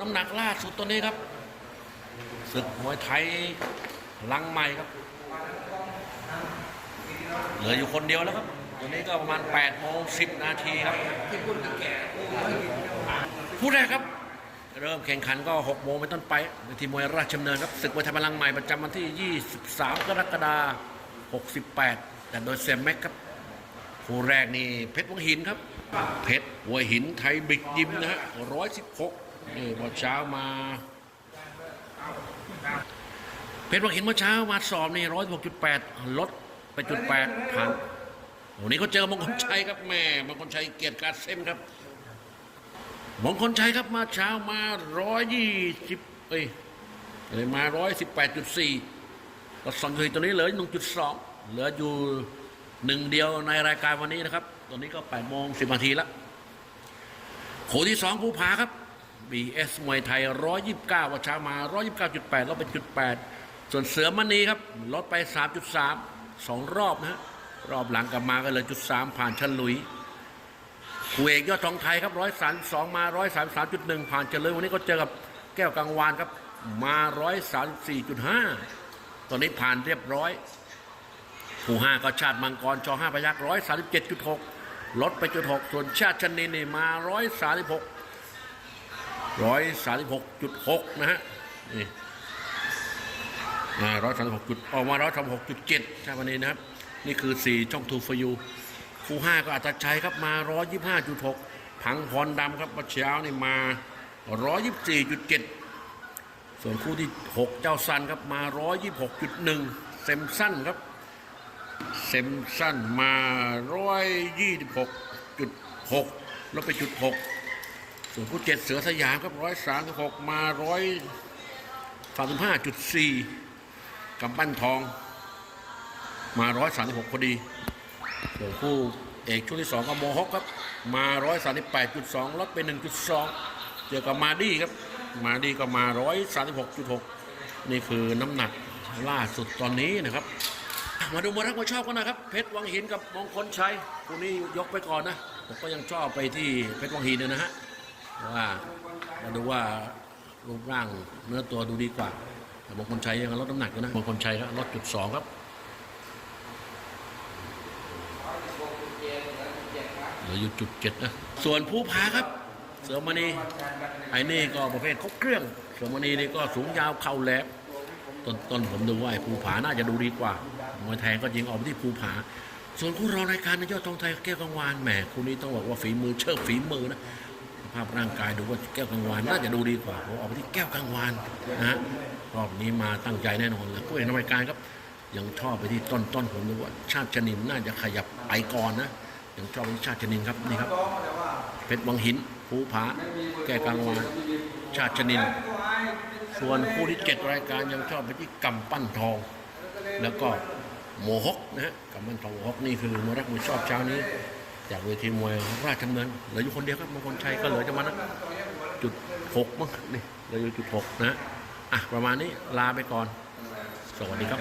น้ำหนักล่าสุดตัวนี้ครับศึกมวยไทยพลังใหม่ครับเหลืออยู่คนเดียวแล้วครับตัวนี้ก็ประมาณ8โมง10 นาทีครับผู้แรกครับ เริ่มแข่งขันก็6โมงเป็นต้นไปเวทีมวยราชดำเนินครับศึกมวยไทยพลังใหม่ประจำวันที่ 23 กรกฎาคม68 แต่โดยเซมแม็กครับคู่แรกนี่เพชรวังหินครับ เพชรหัวหินไทยบิกยิมนะฮะร้อยสิบหก นี่พอเช้ามาเพชรวังหินเมื่อเช้ามาสอบนี่ร้อยหกจุดแปดลดไปจุดแปดผ่านวันนี้เขาเจอมงคลชัยครับแม่มงคลชัยเกียรติการเส้นครับมงคลชัยครับมาเช้ามาร้อยยี่สิบเอ้ยเลยมาร้อยสิบแปดจุดสี่ก็สองคือตัวนี้เหลือหนึ่งจุดสองเหลืออยู่หนึ่งเดียวในรายการวันนี้นะครับ ตอนนี้ก็8โมง10นาทีล้วโขที่สองภูผาครับ BS มวยไทย 129วัชามา 129.8ลดไปจุด8ส่วนเสือมณีครับลดไป 3.3สองรอบนะฮะรอบหลังกลับมาก็เลยจุด3ผ่านฉลุยคู่เอกยอดทองไทยครับ132มา 133.1 ผ่านเฉลุยวันนี้ก็เจอกับแก้วกังวานครับมา 134.5 ตอนนี้ผ่านเรียบร้อยผู้ห้าก็ชาติมังกรชอห้าพยักร้อยสาสิบเจ็ดจุดหกลดไปจุดหกส่วนชาติชนินนี่มาร้อยสาสิบหก ร้อยสามสิบหกจุดหกนะฮะนี่ร้อยสามสิบหกจุดออกมาร้อยสามหกจุดเจ็ดชาติวันนี้นะครับ นี่คือสี่ช่องทูฟยูคู่ห้าก็อัตชัยครับมาร้อยยี่ห้าจุดหกพังพรดำครับประเช้านี่มาร้อยยี่สี่จุดเจ็ดส่วนคู่ที่หกเจ้าซันครับมาร้อยยี่หกจุดหนึ่งเซมสั้นครับเซมสั้นมาร้อยยี่สิบหกจุดหกแลดไปจุดหก ส่วนผู้เจ็ดเสือสยามครับร้อยสามสิบหกมาร้อยสามสิบห้าจุดสี่กำปั้นทอง มาร้อยสามสิบหกพอดี ส่วนผู้เอกช่วงที่สองก็โมฮกครับ มาร้อยสามสิบแปดจุดสองลดไปหนึ่งจุดสองเจอกับมาดี้ครับ มาดี้ก็มาร้อยสามสิบหกจุดหกนี่คือน้ำหนักล่าสุดตอนนี้นะครับ มาดูมวยรักมวยชอบกันนะครับ เพชรวังหินกับมงคลชัยคู่นี้ยกไปก่อนนะผมก็ยังชอบไปที่เพชรวังหินเนี่ยนะฮะ เพราะว่ามาดูว่ารูปร่างเนื้อตัวดูดีกว่าแต่มงคลชัยยังลดน้ำหนักอยู่นะมงคลชัยก็ลดจุดสองครับเหลืออยู่จุดเจ็ดนะส่วนผู้พาครับ เสือมณีไอ้นี่ก็ประเภทครบเครื่อง เสือมณีนี่ก็สูงยาวเข่าแหลมต้นต้นผมดูว่าไอ้ภูผาน่าจะดูดีกว่ามวยแทงก็ยิงออกไปที่ภูผา ส่วนคู่รองรายการในยอดทองไทยแก้วกังวานแหมคู่นี้ต้องบอกว่าฝีมือเชิดฝีมือนะ สภาพร่างกายดูว่าแก้วกังวานน่าจะดูดีกว่าผมออกไปที่แก้วกังวานนะฮะรอบนี้มาตั้งใจแน่นอนเลยคู่เอกนรายการครับยังชอบไปที่ต้นต้นผมดูว่าชาติชนินน่าจะขยับไปก่อนนะยังชอบไปที่ชาติชนินครับนี่ครับเพชรวังหินภูผาแก้วกังวานชาติชนิน ส่วนคู่ที่เจ็ดรายการยังชอบไปที่กำปั้นทอง แล้วก็โมฮกนะฮะกำปั้นทองโมฮกนี่คือมรักมวยชอบเช้านี้ จากเวทีมวยราชดำเนินเหลืออยู่คนเดียวครับมงคลชัยก็เหลือจะมานะจุดหกมั้งนี่เหลืออยู่จุดหกนะอะประมาณนี้ลาไปก่อน สวัสดีครับ